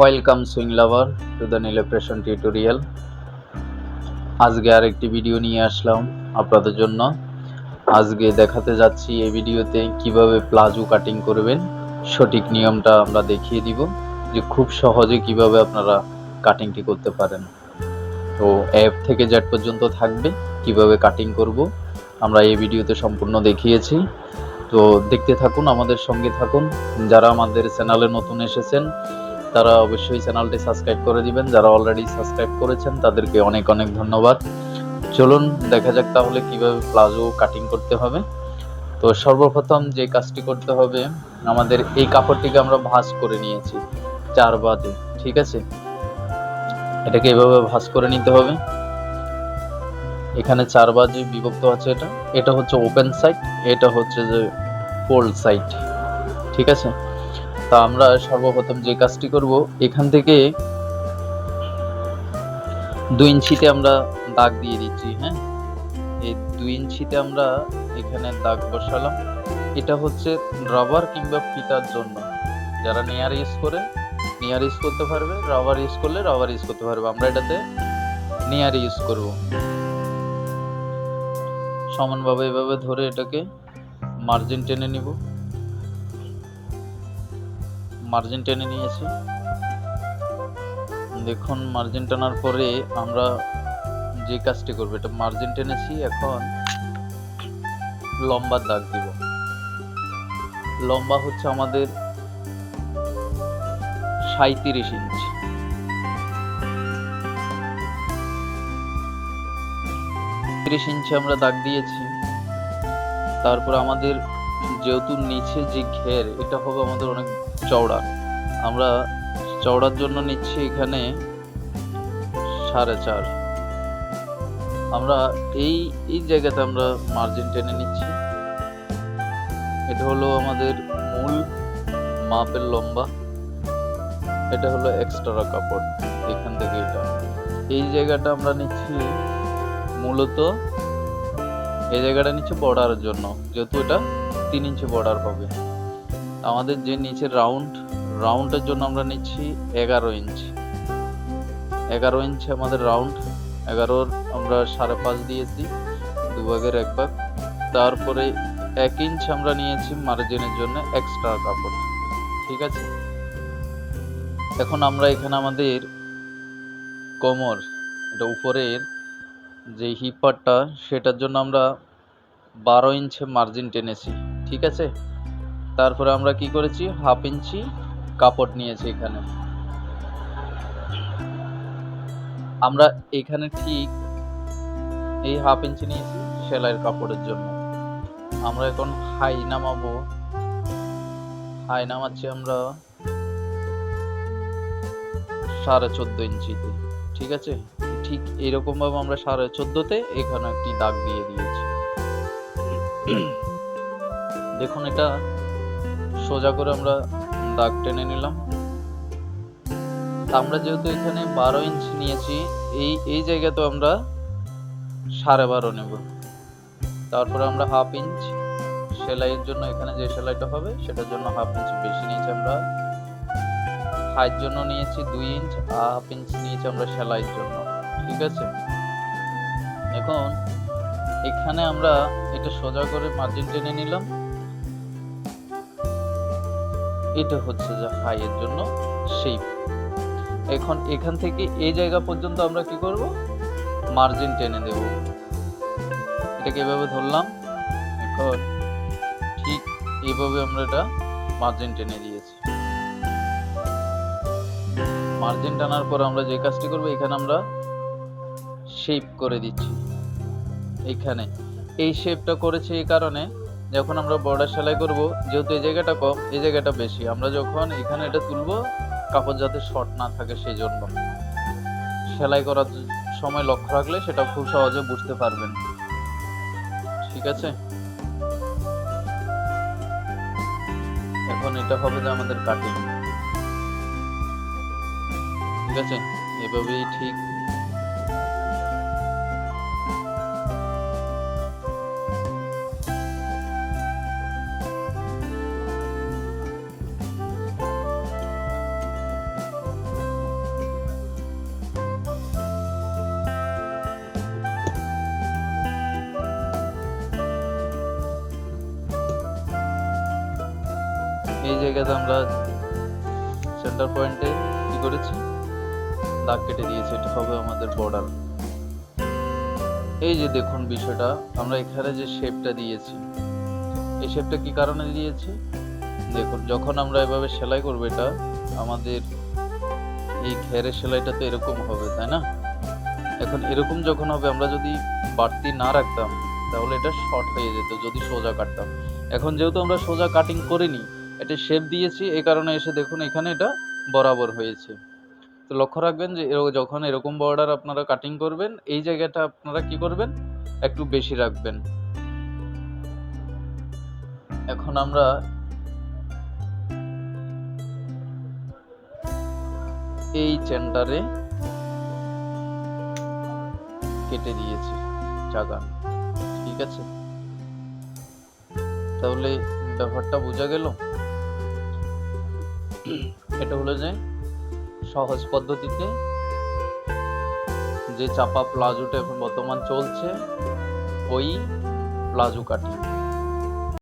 Welcome sewing lover to the নীলেপ্রেশন tutorial আজকে আরেকটি video নিয়ে আসলাম আপনাদের জন্য। আজকে দেখাতে যাচ্ছি এই ভিডিওতে কীভাবে প্লাজো কাটিং করবেন। সঠিক নিয়মটা আমরা দেখিয়ে দিব যে খুব সহজে কীভাবে আপনারা কাটিংটি করতে পারেন। তো অ্যাপ থেকে জেড পর্যন্ত থাকবে কীভাবে কাটিং করব। আমরা এই ভিডিওতে সম্পূর্ণ দেখিয়েছি। তো দেখতে থাকুন, আমাদের সঙ্গে থাকুন। যারা আমাদের চ্যানেলে নতুন এসেছেন তারা অবশ্যই চ্যানেলটি সাবস্ক্রাইব করে দিবেন। যারা অলরেডি সাবস্ক্রাইব করেছেন, তাদেরকে অনেক অনেক ধন্যবাদ। চলুন, দেখা যাক তাহলে কীভাবে প্লাজো কাটিং করতে হবে। তো সর্বপ্রথম যে কাজটি করতে হবে, আমাদের এই কাপড়টিকে আমরা ভাঁজ করে নিয়েছি চার বাজে ঠিক আছে? এটাকে এভাবে ভাঁজ করে নিতে হবে। এখানে চার বাজে বিভক্ত আছে এটা। এটা হচ্ছে ওপেন সাইড এটা হচ্ছে যে কোল্ড সাইড ঠিক আছে? তা আমরা সর্বপ্রথম যে কাজটি করব, এখান থেকে দুই ইঞ্চিতে আমরা দাগ দিয়ে দিচ্ছি হ্যাঁ? এই দুই ইঞ্চিতে আমরা এখানে দাগ বসালাম। এটা হচ্ছে রাবার কিংবা ফিতার জন্য। যারা নেয়ার ইউজ করে নেয়ার ইউজ করতে পারবে রাবার ইউজ করলে রাবার ইউজ করতে পারবে। আমরা এটাতে নেয়ার ইউজ করব। সমানভাবে এভাবে ধরে এটাকে মার্জিন টেনে নিব। মার্জিন টেনে নিয়েছি। দেখুন মার্জিন টানার পরে আমরা যে কাজটি করব, এটা মার্জিন টেনেছি, এখন লম্বা দাগ দিব। লম্বা হচ্ছে আমাদের সাঁত্রিশ ইঞ্চ তিরিশ ইঞ্চি আমরা দাগ দিয়েছি। তারপর আমাদের যেহেতু নিচে যে ঘের, এটা হবে আমাদের অনেক চওড়া। আমরা চওড়ার জন্য নিচ্ছি এখানে সাড়ে চার। আমরা এই এই জায়গাতে আমরা মার্জিন টেনে নিচ্ছি। এটা হলো আমাদের মূল মাপের লম্বা। এটা হলো এক্সট্রা কাপড় এখান থেকে এটা। এই জায়গাটা আমরা নিচ্ছি মূলত, এই জায়গাটা নিচ্ছে বর্ডারের জন্য। যেহেতু এটা তিন ইঞ্চি বর্ডার পাবে। আমাদের যে নিচের রাউন্ড রাউন্ডের জন্য আমরা নিচ্ছি এগারো ইঞ্চ এগারো ইঞ্চ আমাদের রাউন্ড এগারোর আমরা সাড়ে পাঁচ দিয়েছি দু ভাগের এক ভাগ। তারপরে এক ইঞ্চ আমরা নিয়েছি মার্জিনের জন্য এক্সট্রা কাপড়। ঠিক আছে? এখন আমরা এখানে আমাদের কোমর, এটা উপরের যে হিপারটা সেটার জন্য আমরা বারো ইঞ্চে মার্জিন টেনেছি। ঠিক আছে? তারপরে আমরা কি করেছি? হাফ ইঞ্চি কাপড় নিয়েছি এখানে। আমরা এখানে ঠিক এই হাফ ইঞ্চি নিয়েছি সেলাইয়ের কাপড়ের জন্য। আমরা এখন হাই নামাবো। হাই নামাচ্ছি আমরা সাড়ে চোদ্দ ইঞ্চিতে। ঠিক আছে? ঠিক এরকমভাবে আমরা সাড়ে চোদ্দোতে এখানে একটি দাগ দিয়ে দিয়েছি। দেখুন এটা সোজা করে আমরা দাগ টেনে নিলাম। আমরা যেহেতু এখানে বারো ইঞ্চ নিয়েছি, এই এই জায়গাতে আমরা সাড়ে বারো নেব। তারপরে আমরা হাফ ইঞ্চ সেলাইয়ের জন্য এখানে যে সেলাইটা হবে, সেটার জন্য হাফ ইঞ্চ বেশি নিয়েছি আমরা। হাইয়ের জন্য নিয়েছি দুই ইঞ্চ হাফ ইঞ্চ নিয়েছি আমরা সেলাইয়ের জন্য, ঠিক আছে? এখন এখানে আমরা এটা সোজা করে মার্জিন টেনে নিলাম। এটা হচ্ছে যে হাইয়ের জন্য শেপ এখন এখান থেকে এই জায়গা পর্যন্ত আমরা কি করব? মার্জিন টেনে দেব। এটাকে এভাবে ধরলাম। এখন ঠিক এইভাবে আমরা এটা মার্জিন টেনে দিয়েছি। মার্জিন টানার পর আমরা যে কাজটি করব, এখানে আমরা শেপ করে দিচ্ছি। এখানে এই শেপটা করেছি এই কারণে যখন আমরা বর্ডার সেলাই করব, যেহেতু এই জায়গাটা কম, এই জায়গাটা বেশি। আমরা যখন এখানে এটা তুলবো, কাপড় যাতে শর্ট না থাকে সেই জন্য সেলাই করার সময় লক্ষ্য রাখলে সেটা খুব সহজে বুঝতে পারবেন। ঠিক আছে? এখন এটা হবে যে আমাদের কাটিং ঠিক আছে? এভাবেই ঠিক এই জায়গাতে আমরা সেন্টার পয়েন্টে কি করেছি? দাগ কেটে দিয়েছি, এটা হবে আমাদের বর্ডার এই যে দেখুন বিষয়টা, আমরা এখানে যে শেপটা দিয়েছি, এই শেপটা কি কারণে দিয়েছি? দেখুন, যখন আমরা এভাবে সেলাই করব এটা, আমাদের এই ঘেরের সেলাইটা তো এরকম হবে, তাই না? এখন এরকম যখন হবে, আমরা যদি বাড়তি না রাখতাম, তাহলে এটা শর্ট হয়ে যেত, যদি সোজা কাটতাম। এখন যেহেতু আমরা সোজা কাটিং করিনি এটা শেপ দিয়েছি, এই কারণে এসে দেখুন এখানে এটা বরাবর হয়েছে। তো লক্ষ্য রাখবেন যে যখন এরকম বর্ডার আপনারা কাটিং করবেন, এই জায়গাটা আপনারা কি করবেন? একটু বেশি রাখবেন। এখন আমরা এই চেন্টারে কেটে দিয়েছি জাগা ঠিক আছে? তাহলে ব্যাপারটা বোঝা গেল? এটা হলো যে সহজ পদ্ধতিতে যে চাপা প্লাজোটা এখন বর্তমান চলছে ওই প্লাজো কাটিং।